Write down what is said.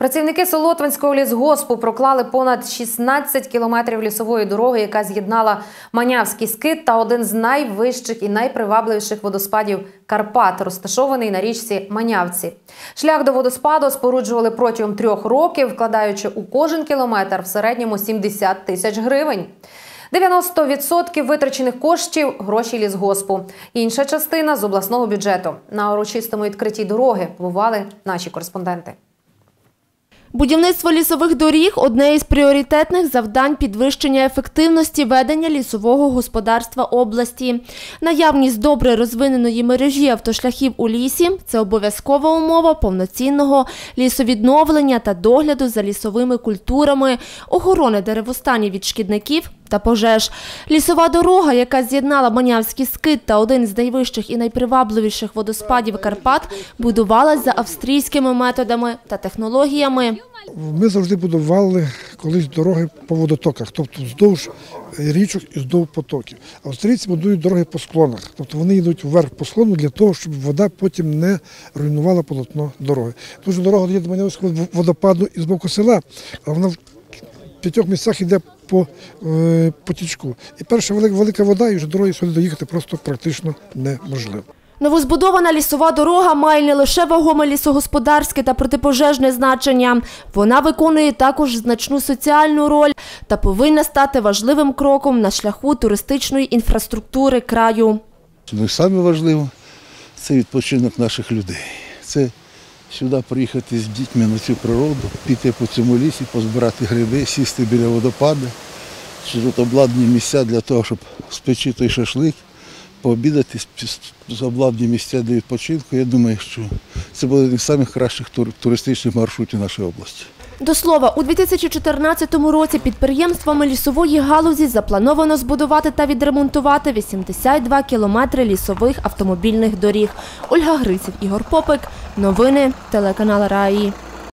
Працівники Солотвинського лісгоспу проклали понад 16 кілометрів лісової дороги, яка з'єднала Манявський скит та один з найвищих і найпривабливіших водоспадів Карпат, розташований на річці Манявці. Шлях до водоспаду споруджували протягом трьох років, вкладаючи у кожен кілометр в середньому 70 тисяч гривень. 90% витрачених коштів гроші лісгоспу. Інша частина з обласного бюджету. На урочистому відкритті дороги побували наші кореспонденти. Будівництво лісових доріг одне із пріоритетних завдань підвищення ефективності ведення лісового господарства області. Наявність добре розвиненої мережі автошляхів у лісі це обов'язкова умова повноцінного лісовідновлення та догляду за лісовими культурами, охорони деревостанів від шкідників та пожеж. Лісова дорога, яка з'єднала Манявський скит та один з найвищих і найпривабливіших водоспадів Карпат, будувалась за австрійськими методами та технологіями. Ми завжди будували колись дороги по водотоках, тобто вздовж річок і вздовж потоків. Австрійці будують дороги по склонах, тобто вони йдуть вверх по склону для того, щоб вода потім не руйнувала полотно дороги. Що дорога є до Манявського водопаду із боку села, а вона в п'ятьох місцях йде по е, потічку. І перша велика, вода, і вже дорогою сюди доїхати просто практично неможливо. Новозбудована лісова дорога має не лише вагоме лісогосподарське та протипожежне значення. Вона виконує також значну соціальну роль та повинна стати важливим кроком на шляху туристичної інфраструктури краю. Ну саме важливо це відпочинок наших людей. Це сюди приїхати з дітьми на цю природу, піти по цьому лісі, позбирати гриби, сісти біля водопаду. Що тут обладнані місця для того, щоб спечити той шашлик, пообідати з обладні місця для відпочинку. Я думаю, що це буде один з найкращих туристичних маршрутів нашої області. До слова, у 2014 році підприємствами лісової галузі заплановано збудувати та відремонтувати 82 кілометри лісових автомобільних доріг. Ольга Гриців, Ігор Попик. Новини телеканал Раї.